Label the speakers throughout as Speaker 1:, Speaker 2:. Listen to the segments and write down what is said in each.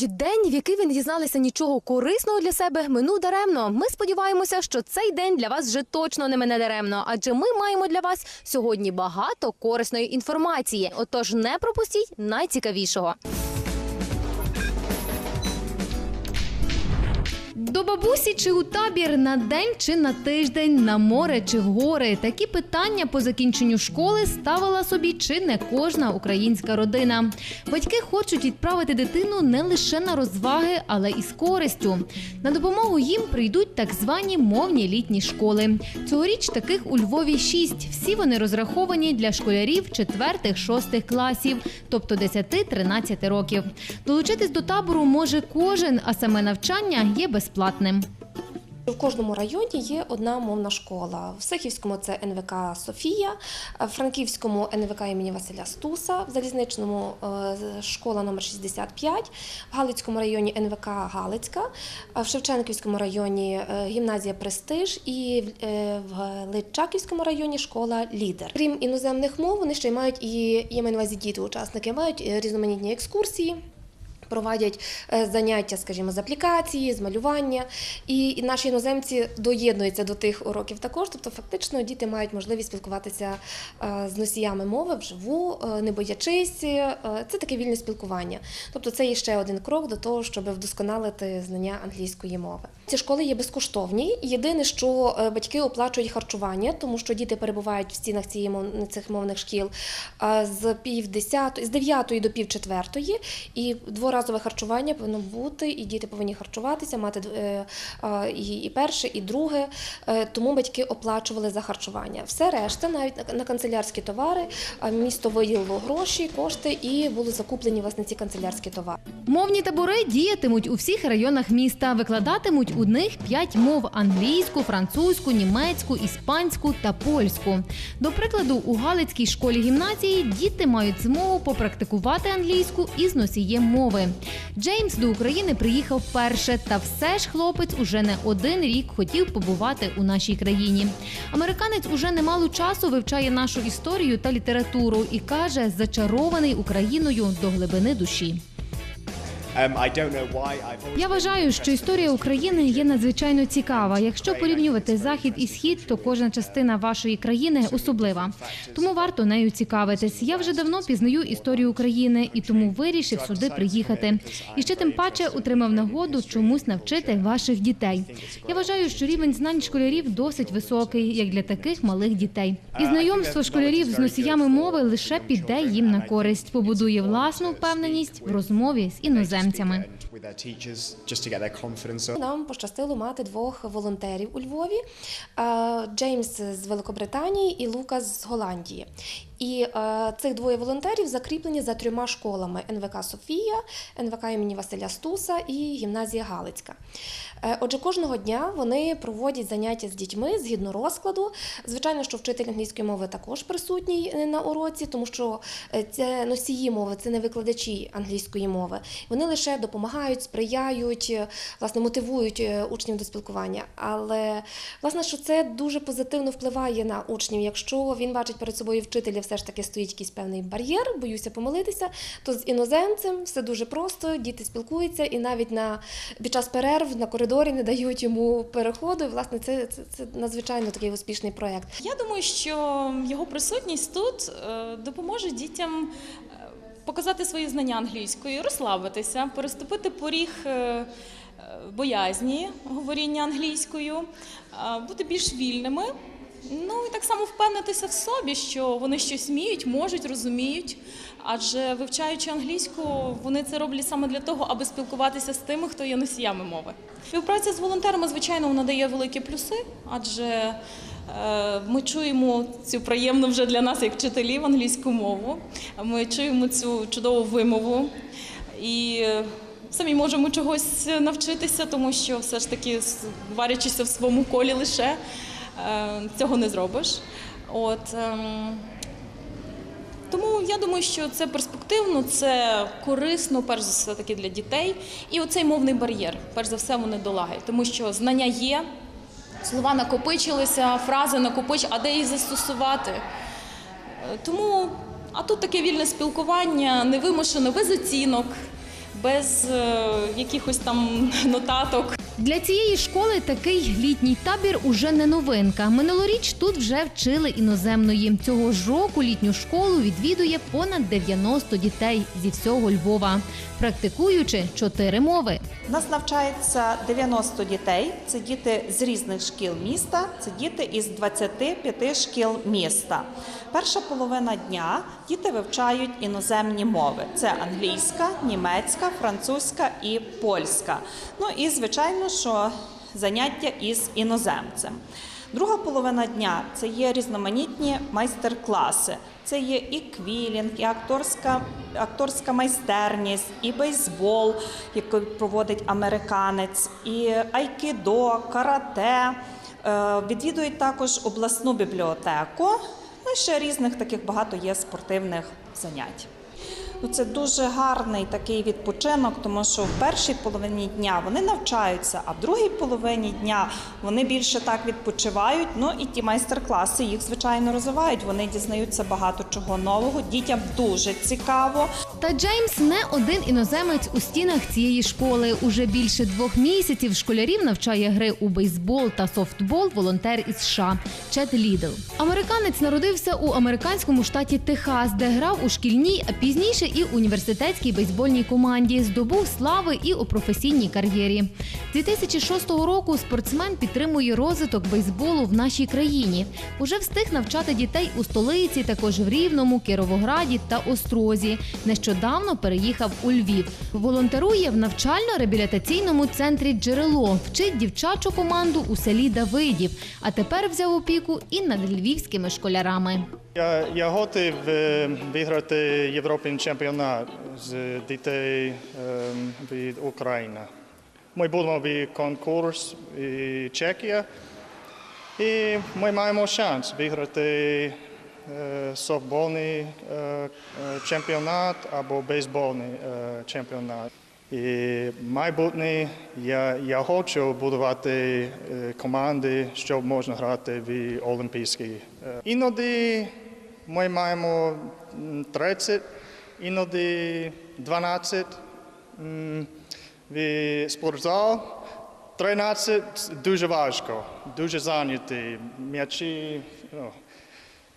Speaker 1: кажуть, день, в який ви не дізналися нічого корисного для себе, минув даремно. Ми сподіваємося, що цей день для вас вже точно не мене даремно, адже ми маємо для вас сьогодні багато корисної інформації. Отож, не пропустіть найцікавішого. До бабусі чи у табір на день чи на тиждень, на море чи в гори. Такі питання по закінченню школи ставила собі чи не кожна українська родина. Батьки хочуть відправити дитину не лише на розваги, але і з користю. На допомогу їм прийдуть так звані мовні літні школи. Цьогоріч таких у Львові шість. Всі вони розраховані для школярів 4-6 класів, тобто 10-13 років. Долучитись до табору може кожен, а саме навчання є безплатним.
Speaker 2: В кожному районі є одна мовна школа. В Сихівському це НВК Софія, в Франківському НВК імені Василя Стуса, в Залізничному е, школа номер 65, в Галицькому районі НВК Галицька, в Шевченківському районі е, гімназія Престиж і е, в Личаківському районі школа Лідер. Крім іноземних мов, вони ще й мають і я маю діти, учасники мають різноманітні екскурсії проводять е, заняття, скажімо, з аплікації, з малювання. І наші іноземці доєднуються до тих уроків також. Тобто, фактично, діти мають можливість спілкуватися е, з носіями мови вживу, е, не боячись. Це таке вільне спілкування. Тобто, це є ще один крок до того, щоб вдосконалити знання англійської мови. Ці школи є безкоштовні. Єдине, що батьки оплачують харчування, тому що діти перебувають в стінах цих мовних шкіл з пів десятої, з дев'ятої до пів четвертої, і дворазове харчування повинно бути, і діти повинні харчуватися, мати е, і, перше, і друге. Е, Тому батьки оплачували за харчування. Все решта, навіть на, канцелярські товари, місто виділило гроші, кошти і були закуплені власне ці канцелярські товари.
Speaker 1: Мовні табори діятимуть у всіх районах міста. Викладатимуть у них п'ять мов: англійську, французьку, німецьку, іспанську та польську. До прикладу, у Галицькій школі гімназії діти мають змогу попрактикувати англійську із носієм мови. Джеймс до України приїхав вперше, та все ж хлопець уже не один рік хотів побувати у нашій країні. Американець уже немало часу вивчає нашу історію та літературу і каже, зачарований Україною до глибини душі. Я вважаю, що історія України є надзвичайно цікава. Якщо порівнювати захід і схід, то кожна частина вашої країни особлива. Тому варто нею цікавитись. Я вже давно пізнаю історію України і тому вирішив сюди приїхати. І ще тим паче отримав нагоду чомусь навчити ваших дітей. Я вважаю, що рівень знань школярів досить високий, як для таких малих дітей. І знайомство школярів з носіями мови лише піде їм на користь, побудує власну впевненість в розмові з іноземцями.
Speaker 3: Up.
Speaker 2: Нам пощастило мати двох волонтерів у Львові: Джеймс з Великобританії і Лукас з Голландії. І е, цих двоє волонтерів закріплені за трьома школами: НВК Софія, НВК імені Василя Стуса і гімназія Галицька. Е, Отже, кожного дня вони проводять заняття з дітьми згідно розкладу. Звичайно, що вчитель англійської мови також присутній е, на уроці, тому що е, це носії мови, це не викладачі англійської мови. Вони лише допомагають, сприяють, е, власне, мотивують учнів до спілкування. Але власне, що це дуже позитивно впливає на учнів. Якщо він бачить перед собою вчителя, все ж таки стоїть якийсь певний бар'єр, боюся помилитися, то з іноземцем все дуже просто, діти спілкуються, і навіть на під час перерв на коридорі не дають йому переходу. І, власне, це, це, це надзвичайно такий успішний проєкт.
Speaker 4: Я думаю, що його присутність тут е, допоможе дітям е, показати свої знання англійської, розслабитися, переступити поріг е, боязні говоріння англійською, бути більш вільними. Ну і так само впевнитися в собі, що вони щось вміють, можуть, розуміють. Адже вивчаючи англійську, вони це роблять саме для того, аби спілкуватися з тими, хто є носіями мови. Співпраця з волонтерами, звичайно, вона дає великі плюси, адже е, ми чуємо цю приємну вже для нас, як вчителів, англійську мову. Ми чуємо цю чудову вимову і е, самі можемо чогось навчитися, тому що все ж таки, варячися в своєму колі лише цього не зробиш. От. ем, тому я думаю, що це перспективно, це корисно, перш за все таки для дітей. І оцей мовний бар'єр, перш за все, вони долагають, тому що знання є, слова накопичилися, фрази накопич, а де їх застосувати. Е, Тому, а тут таке вільне спілкування, невимушено, без оцінок,
Speaker 5: без е, якихось там нотаток.
Speaker 1: Для цієї школи такий літній табір уже не новинка. Минулоріч тут вже вчили іноземної. Цього ж року літню школу відвідує понад 90 дітей зі всього Львова, практикуючи чотири мови.
Speaker 6: Нас навчається 90 дітей. Це діти з різних шкіл міста, це діти із 25 шкіл міста. Перша половина дня діти вивчають іноземні мови: це англійська, німецька, французька і польська. Ну і звичайно, що заняття із іноземцем. Друга половина дня це є різноманітні майстер-класи. Це є і квілінг, і акторська, акторська майстерність, і бейсбол, який проводить американець, і айкідо, карате. Е, Відвідують також обласну бібліотеку. Ну і ще різних таких багато є спортивних занять. Ну, це дуже гарний такий відпочинок, тому що в першій половині дня вони навчаються, а в другій половині дня вони більше так відпочивають. Ну і ті майстер-класи їх звичайно розвивають. Вони дізнаються багато чого нового. Дітям дуже цікаво.
Speaker 1: Та Джеймс не один іноземець у стінах цієї школи. Уже більше двох місяців школярів навчає гри у бейсбол та софтбол волонтер із США Чет Лідл. Американець народився у американському штаті Техас, де грав у шкільній, а пізніше і університетській бейсбольній команді. Здобув слави і у професійній кар'єрі. З 2006 року спортсмен підтримує розвиток бейсболу в нашій країні. Уже встиг навчати дітей у столиці, також в Рівному, Кіровограді та Острозі. Нещодавно переїхав у Львів. Волонтерує в навчально-реабілітаційному центрі Джерело, вчить дівчачу команду у селі Давидів. А тепер взяв опіку і над львівськими школярами.
Speaker 7: Я, я готов е, виграти Європейський чемпіонат з дітей ем, від України. Ми будемо в конкурс в Чехія, і ми маємо шанс виграти е, софтбольний е, чемпіонат або бейсбольний чемпіонат. І майбутнє я, я хочу будувати команди, щоб можна грати в Олімпійські. Е, Іноді ми маємо 30, іноді 12 в спортзал. 13 дуже важко, дуже зайняті. М'ячі,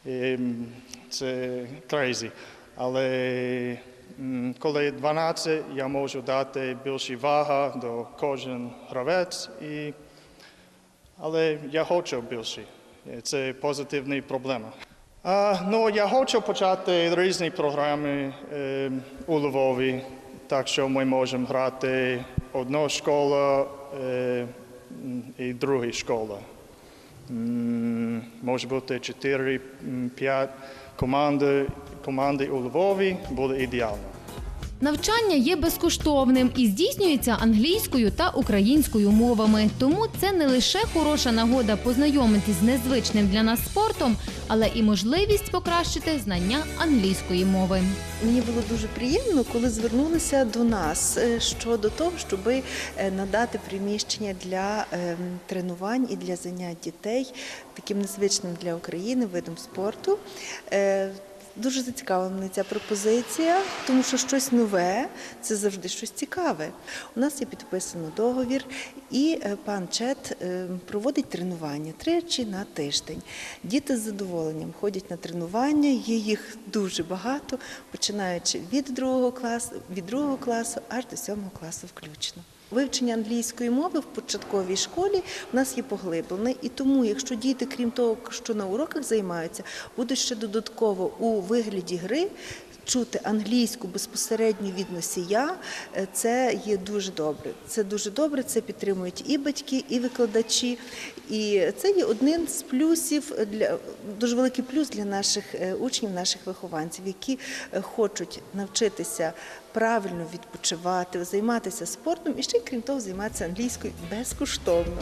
Speaker 7: ем, це crazy. Але коли 12, я можу дати більше вага до кожен гравець. І... Але я хочу більше. Це позитивна проблема. Ну, я хочу почати різні програми е, у Львові, так що ми можемо грати одна школа е, і друга школа. Може бути 4-5 команди, команди у Львові буде ідеально.
Speaker 1: Навчання є безкоштовним і здійснюється англійською та українською мовами. Тому це не лише хороша нагода познайомитись з незвичним для нас спортом, але і можливість покращити знання англійської мови.
Speaker 8: Мені було дуже приємно, коли звернулися до нас е, щодо того, щоб надати приміщення для ем, тренувань і для занять дітей таким незвичним для України видом спорту. Дуже зацікавила мене ця пропозиція, тому що щось нове це завжди щось цікаве. У нас є підписано договір, і е, пан Чет е, проводить тренування тричі на тиждень. Діти з задоволенням ходять на тренування, є їх дуже багато, починаючи від другого класу, від другого класу аж до сьомого класу включно. Вивчення англійської мови в початковій школі в нас є поглиблене, і тому, якщо діти, крім того, що на уроках займаються, будуть ще додатково у вигляді гри чути англійську безпосередньо від носія, е, це є дуже добре. Це дуже добре, це підтримують і батьки, і викладачі. І це є один з плюсів для дуже великий плюс для наших е, учнів, наших вихованців, які е, хочуть навчитися правильно відпочивати, займатися спортом і ще й крім того займатися англійською безкоштовно.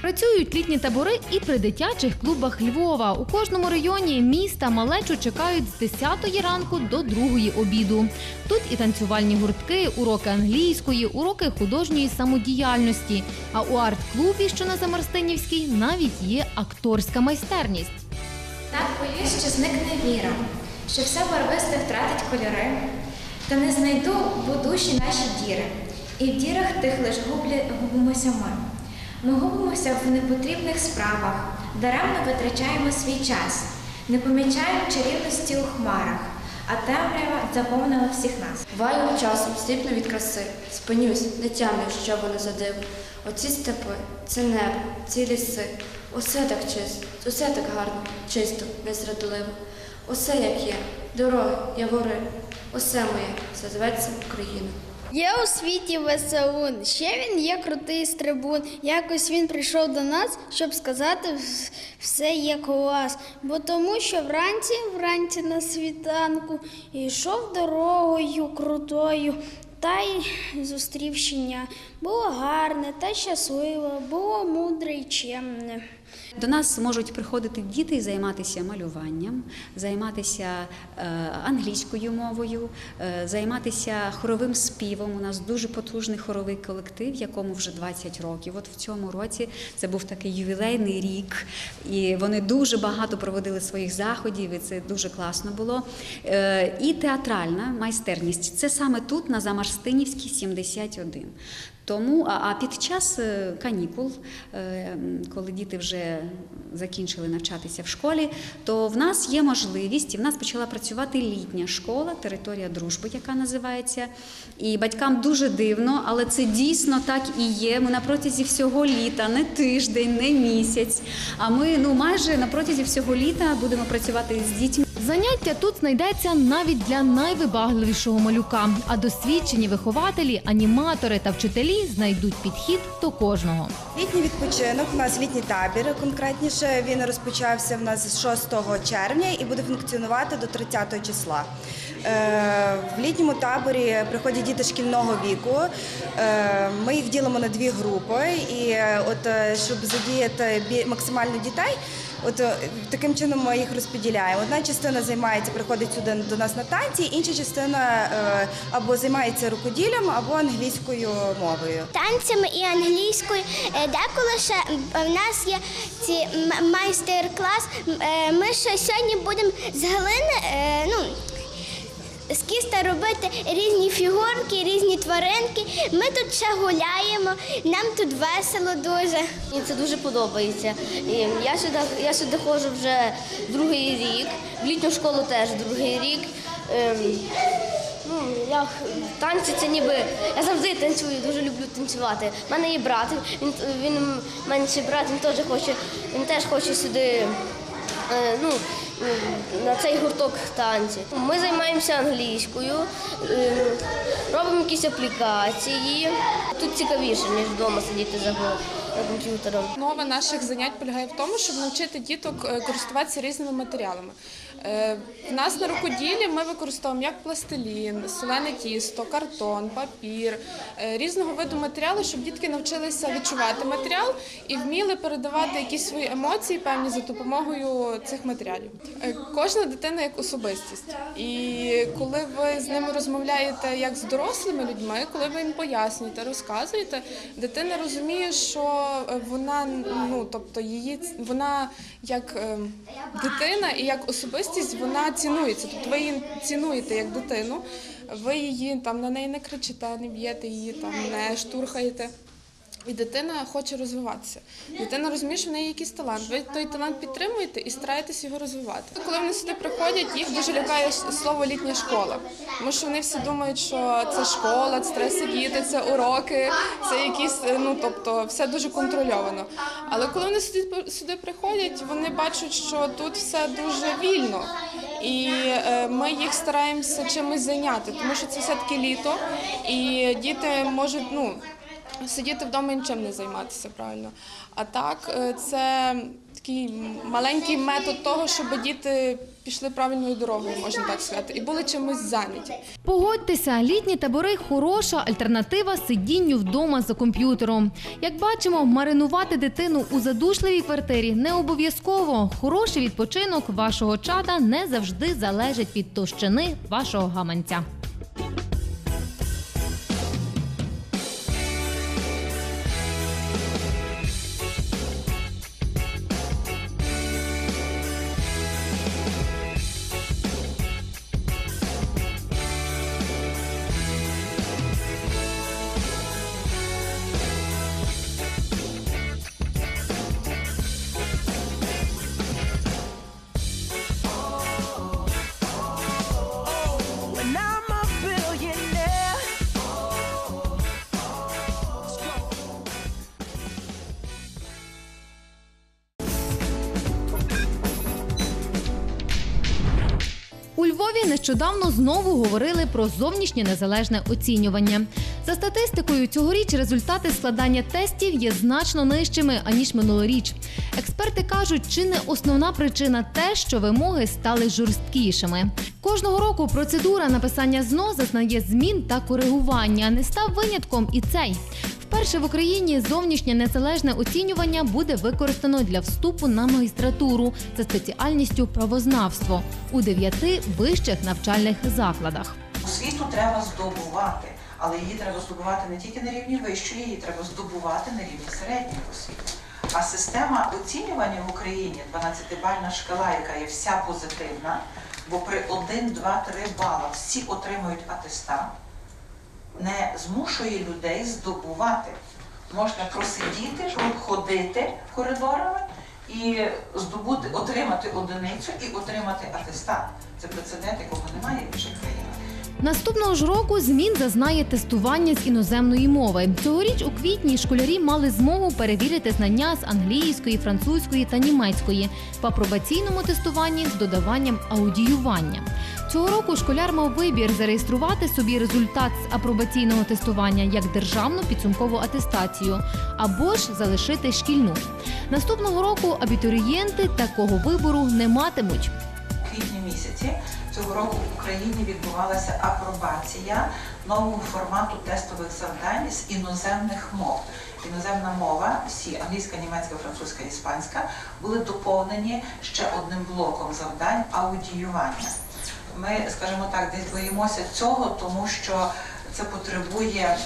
Speaker 1: Працюють літні табори і при дитячих клубах Львова. У кожному районі міста малечу чекають з 10 ранку до 2 обіду. Тут і танцювальні гуртки, уроки англійської, уроки художньої самодіяльності. А у арт-клубі, що на Замарстинівській, навіть є акторська майстерність.
Speaker 9: Так боюсь, що зникне віра, що все барвисте втратить кольори, Та не знайду, бо душі наші діри, і в дірах тих лиш гублі, губимося ми. Ми губимося в непотрібних справах, даремно витрачаємо свій час, не помічаємо чарівності у хмарах, а темрява заповнила всіх нас.
Speaker 10: Ваю часом сліпну від краси, спинюсь, не тямлю, що воно за диво. Оці степи, це небо, ці ліси. Усе так чисто, усе так гарно, чисто, незрадливо. Усе як є, дороги, явори, усе моє, все зветься Україна.
Speaker 11: Є у світі веселун, ще він є крутий стрибун. Якось він прийшов до нас, щоб сказати вс- все є клас. Бо тому, що вранці, вранці на світанку, йшов дорогою крутою. Та й зустрів щеня. Було гарне та щасливе, було мудре й чемне.
Speaker 12: До нас можуть приходити діти і займатися малюванням, займатися е, англійською мовою, е, займатися хоровим співом. У нас дуже потужний хоровий колектив, якому вже 20 років. От в цьому році це був такий ювілейний рік, і вони дуже багато проводили своїх заходів, і це дуже класно було. Е, і театральна майстерність це саме тут, на Замарстинівській, 71. Тому, а, під час е, канікул, е, коли діти вже закінчили навчатися в школі, то в нас є можливість, і в нас почала працювати літня школа, територія дружби, яка називається. І батькам дуже дивно, але це дійсно так і є. Ми на протязі всього літа, не тиждень, не місяць. А ми ну майже на протязі всього літа будемо працювати з дітьми.
Speaker 1: Заняття тут знайдеться навіть для найвибагливішого малюка. А досвідчені вихователі, аніматори та вчителі знайдуть підхід до кожного.
Speaker 13: Літній відпочинок, у нас літній табір. Конкретніше він розпочався в нас з 6 червня і буде функціонувати до 30 числа. Е, В літньому таборі приходять діти шкільного віку. Е, Ми їх ділимо на дві групи, і е, от щоб задіяти максимально дітей. От е, таким чином ми їх розподіляємо. Одна частина займається, приходить сюди до нас на танці, інша частина е, або займається рукоділлям, або англійською мовою.
Speaker 11: Танцями і англійською. Е, Деколи ще в нас є ці майстер-клас. Ми ще сьогодні будемо з глини, ну, різні фігурки, різні тваринки. Ми тут ще гуляємо, нам тут весело дуже.
Speaker 10: Мені це дуже подобається. Я сюди, я сюди ходжу вже другий рік, в літню школу теж другий рік. Ем, ну, я танці це ніби. Я завжди танцюю, дуже люблю танцювати. У мене є брат, він, він менший брат, він теж хоче, він теж хоче сюди. е, Ну, на цей гурток танці. Ми займаємося англійською, робимо якісь аплікації. Тут цікавіше, ніж вдома сидіти за комп'ютером.
Speaker 5: Основа наших занять полягає в тому, щоб навчити діток е, користуватися різними матеріалами. Е, В нас на рукоділлі ми використовуємо як пластилін, солене тісто, картон, папір, е, різного виду матеріали, щоб дітки навчилися відчувати матеріал і вміли передавати якісь свої емоції певні за допомогою цих матеріалів. Е, Кожна дитина як особистість. І коли ви з ними розмовляєте як з дорослими людьми, коли ви їм пояснюєте, розказуєте, дитина розуміє, що вона ну тобто її вона як дитина і як особистість вона цінується. Тобто ви її цінуєте як дитину, ви її там на неї не кричите, не б'єте її, там не штурхаєте. І дитина хоче розвиватися. Дитина розуміє, що в неї якийсь талант. Ви той талант підтримуєте і стараєтесь його розвивати. Коли вони сюди приходять, їх дуже лякає слово літня школа. Тому що вони всі думають, що це школа, це сидіти, це уроки, це якісь, е, ну тобто, все дуже контрольовано. Але коли вони сюди, сюди приходять, вони бачать, що тут все дуже вільно. І е, ми їх стараємося чимось зайняти, тому що це все-таки літо, і діти можуть, ну сидіти вдома і нічим не займатися правильно. А так, е, це такий маленький метод того, щоб діти пішли правильною дорогою, можна так сказати, і були чимось зайняті.
Speaker 1: Погодьтеся, літні табори хороша альтернатива сидінню вдома за комп'ютером. Як бачимо, маринувати дитину у задушливій квартирі не обов'язково. Хороший відпочинок вашого чада не завжди залежить від товщини вашого гаманця. Нещодавно знову говорили про зовнішнє незалежне оцінювання. За статистикою, цьогоріч результати складання тестів є значно нижчими аніж минулоріч. Експерти кажуть, чи не основна причина те, що вимоги стали жорсткішими. Кожного року процедура написання ЗНО зазнає змін та коригування. Не став винятком і цей. Вперше в Україні зовнішнє незалежне оцінювання буде використано для вступу на магістратуру за спеціальністю правознавство у дев'яти вищих навчальних закладах.
Speaker 14: Освіту треба здобувати, але її треба здобувати не тільки на рівні вищої, її треба здобувати на рівні середньої освіти. А система оцінювання в Україні 12-бальна шкала, яка є вся позитивна, бо при 1, 2, 3 бала всі отримують атестат, не змушує людей здобувати. Можна просидіти, ходити коридорами і здобути, отримати одиницю і отримати атестат. Це прецедент, якого немає в інших країнах.
Speaker 1: Наступного ж року змін зазнає тестування з іноземної мови. Цьогоріч у квітні школярі мали змогу перевірити знання з англійської, французької та німецької в апробаційному тестуванні з додаванням аудіювання. Цього року школяр мав вибір зареєструвати собі результат з апробаційного тестування як державну підсумкову атестацію або ж залишити шкільну. Наступного року абітурієнти такого вибору не матимуть.
Speaker 14: У квітні місяці цього року в Україні відбувалася апробація нового формату тестових завдань з іноземних мов. Іноземна мова, всі англійська, німецька, французька, іспанська, були доповнені ще одним блоком завдань аудіювання. Ми, скажімо так, десь боїмося цього, тому що це потребує е,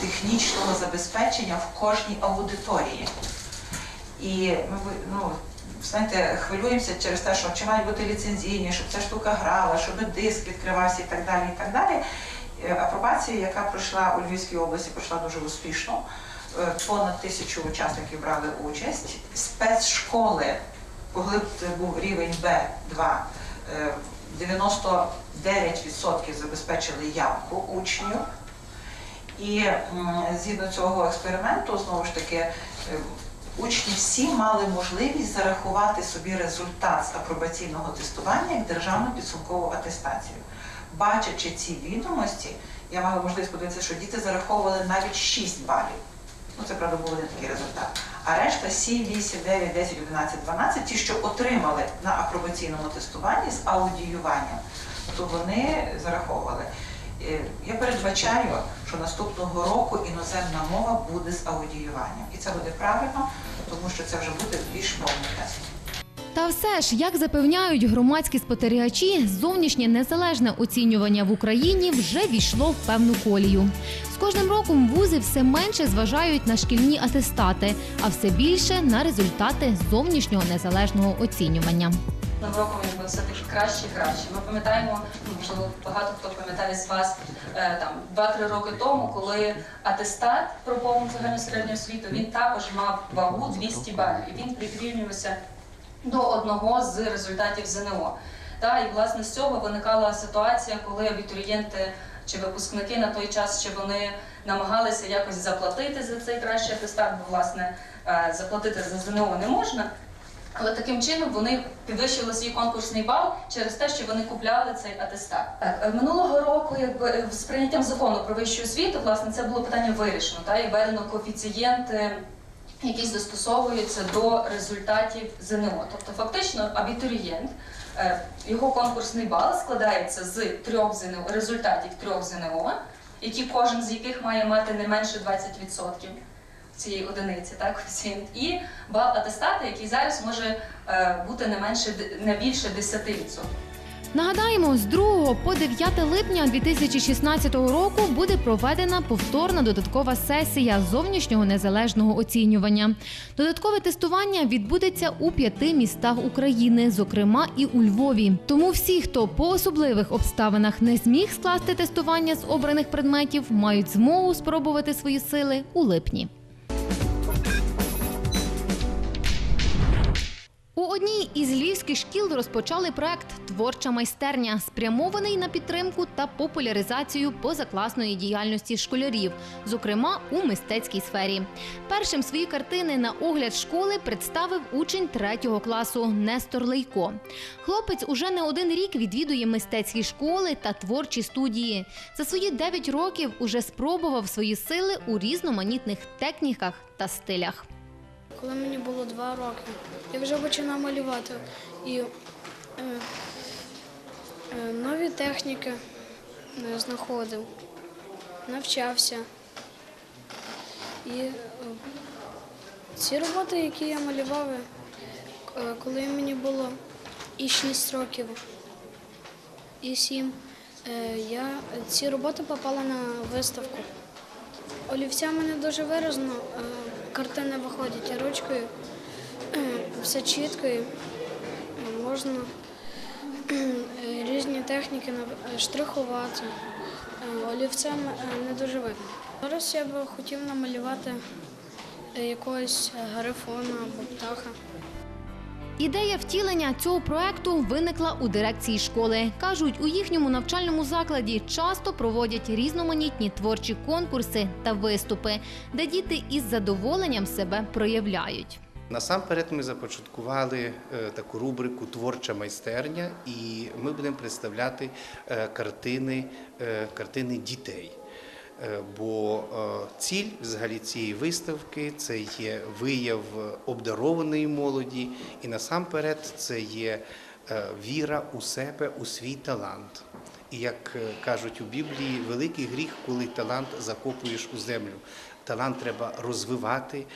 Speaker 14: технічного забезпечення в кожній аудиторії. І ну, знаєте, хвилюємося через те, що чи мають бути ліцензійні, щоб ця штука грала, щоб диск відкривався і так далі. і так далі. Е, Апробація, яка пройшла у Львівській області, пройшла дуже успішно. Е, Понад тисячу учасників брали участь. Спецшколи, коли це був рівень Б2, е, 99% забезпечили явку учнів. І згідно цього експерименту, знову ж таки, е, учні всі мали можливість зарахувати собі результат з апробаційного тестування як державну підсумкову атестацію. Бачачи ці відомості, я мала можливість подивитися, що діти зараховували навіть 6 балів. Ну, це правда був один такий результат. А решта 7, 8, 9, 10, 11, 12, ті, що отримали на апробаційному тестуванні з аудіюванням, то вони зараховували. Е, Я передбачаю, що наступного року іноземна мова буде з аудіюванням. І це буде правильно, тому що це вже буде більш повний тест.
Speaker 1: Та все ж, як запевняють громадські спостерігачі, зовнішнє незалежне оцінювання в Україні вже війшло в певну колію. З кожним роком вузи все менше зважають на шкільні атестати, а все більше на результати зовнішнього незалежного оцінювання.
Speaker 15: Новим роком якби все таки краще і краще. Ми пам'ятаємо, ну, можливо, багато хто пам'ятає з вас е, там 2-3 роки тому, коли атестат про повну загальну середню освіту він також мав вагу 200 балів, і він прирівнювався до одного з результатів ЗНО. Та, і власне з цього виникала ситуація, коли абітурієнти чи випускники на той час, що вони намагалися якось заплатити за цей кращий атестат, бо власне е, заплатити за ЗНО не можна. Але таким чином вони підвищили свій конкурсний бал через те, що вони купляли цей атестат. Так, е, минулого року, якби е, з прийняттям закону про вищу освіту, власне, це було питання вирішено. Та, і введено коефіцієнти, які застосовуються до результатів ЗНО. Тобто, фактично, абітурієнт, е, його конкурсний бал складається з трьох ЗНО, результатів трьох ЗНО, які кожен з яких має мати не менше 20% цієї одиниці, так, коефіцієнт, і бал атестату, який зараз може е, бути не менше не більше 10%.
Speaker 1: Нагадаємо, з 2 по 9 липня 2016 року буде проведена повторна додаткова сесія зовнішнього незалежного оцінювання. Додаткове тестування відбудеться у п'яти містах України, зокрема і у Львові. Тому всі, хто по особливих обставинах не зміг скласти тестування з обраних предметів, мають змогу спробувати свої сили у липні. Одній із львівських шкіл розпочали проект Творча майстерня, спрямований на підтримку та популяризацію позакласної діяльності школярів, зокрема у мистецькій сфері. Першим свої картини на огляд школи представив учень третього класу Нестор Лейко. Хлопець уже не один рік відвідує мистецькі школи та творчі студії. За свої 9 років уже спробував свої сили у різноманітних техніках та стилях.
Speaker 11: Коли мені було два роки, я вже починав малювати і е, е, нові техніки е, знаходив, навчався. І е, ці роботи, які я малював, е, коли мені було і 6 років, і 7, е, я ці роботи попали на виставку. Олівцями не дуже виразно, е, картини виходять ручкою, е, все чітко, можна е, різні техніки штрихувати. Е, Олівцем е, не дуже видно. Зараз я би хотів намалювати е, якогось грифона або птаха.
Speaker 1: Ідея втілення цього проекту виникла у дирекції школи. Кажуть, у їхньому навчальному закладі часто проводять різноманітні творчі конкурси та виступи, де діти із задоволенням себе проявляють.
Speaker 16: Насамперед ми започаткували е, таку рубрику Творча майстерня, і ми будемо представляти е, картини, е, картини дітей. Е, Бо е, ціль взагалі цієї виставки це є вияв обдарованої молоді, і насамперед це є е, віра у себе, у свій талант. І як кажуть у Біблії, великий гріх, коли талант закопуєш у землю. Талант треба розвивати,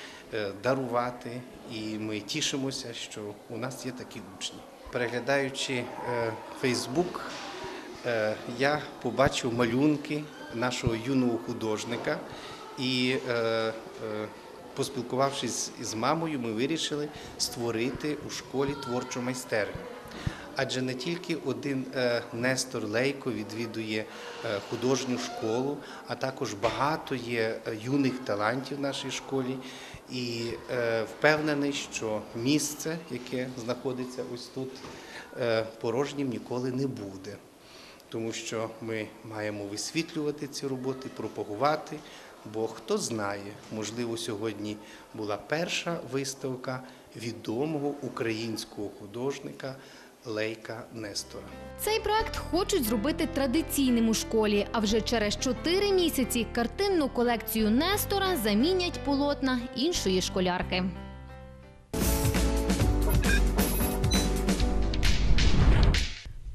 Speaker 16: дарувати, і ми тішимося, що у нас є такі учні. Переглядаючи Фейсбук, я побачив малюнки нашого юного художника і, е, е, поспілкувавшись із мамою, ми вирішили створити у школі творчу майстерню. Адже не тільки один е, Нестор Лейко відвідує художню школу, а також багато є юних талантів в нашій школі. І впевнений, що місце, яке знаходиться ось тут, порожнім ніколи не буде. Тому що ми маємо висвітлювати ці роботи, пропагувати. Бо хто знає, можливо, сьогодні була перша виставка відомого українського художника Лейка Нестора.
Speaker 1: Цей проект хочуть зробити традиційним у школі. А вже через чотири місяці картинну колекцію Нестора замінять полотна іншої школярки.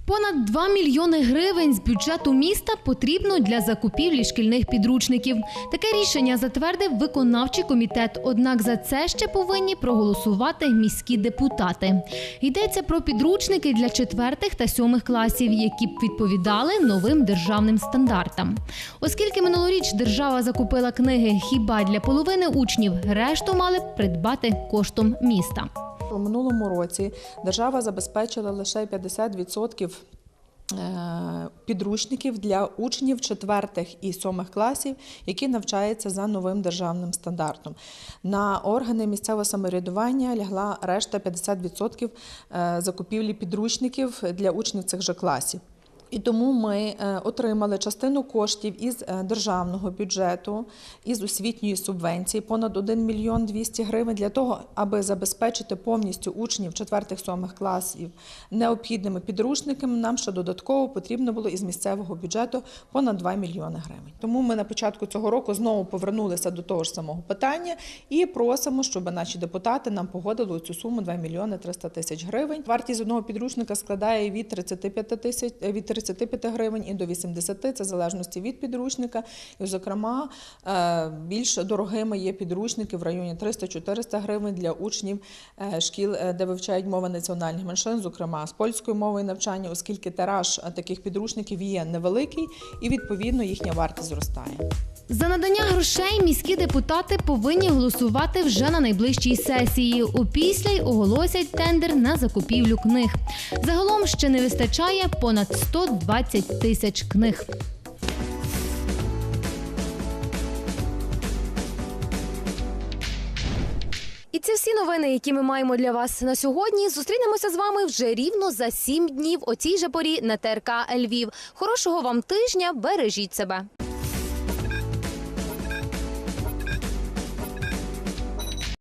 Speaker 1: Понад 2 мільйони гривень з бюджету міста потрібно для закупівлі шкільних підручників. Таке рішення затвердив виконавчий комітет. Однак за це ще повинні проголосувати міські депутати. Йдеться про підручники для четвертих та сьомих класів, які б відповідали новим державним стандартам. Оскільки минулоріч держава закупила книги хіба для половини учнів, решту мали б придбати коштом міста.
Speaker 17: У минулому році держава забезпечила лише 50% е, підручників для учнів четвертих і сьомих класів, які навчаються за новим державним стандартом. На органи місцевого самоврядування лягла решта 50% е, закупівлі підручників для учнів цих же класів. І тому ми е, отримали частину коштів із е, державного бюджету, із освітньої субвенції понад 1 мільйон 200 гривень для того, аби забезпечити повністю учнів 4-7 класів необхідними підручниками. Нам ще додатково потрібно було із місцевого бюджету понад 2 мільйони гривень. Тому ми на початку цього року знову повернулися до того ж самого питання і просимо, щоб наші депутати нам погодили цю суму 2 мільйони 300 тисяч гривень. Вартість одного підручника складає від 35 тисяч від 35 гривень і до 80, це в залежності від підручника. І, зокрема, е, більш дорогими є підручники в районі 300-400 гривень для учнів е, шкіл, е, де вивчають мови національних меншин, зокрема з польською мовою навчання, оскільки тираж таких підручників є невеликий і відповідно їхня вартість зростає.
Speaker 1: За надання грошей міські депутати повинні голосувати вже на найближчій сесії. Опісля й оголосять тендер на закупівлю книг. Загалом ще не вистачає понад 120 тисяч книг. І це всі новини, які ми маємо для вас на сьогодні. Зустрінемося з вами вже рівно за сім днів о цій же порі на ТРК Львів. Хорошого вам тижня, бережіть себе.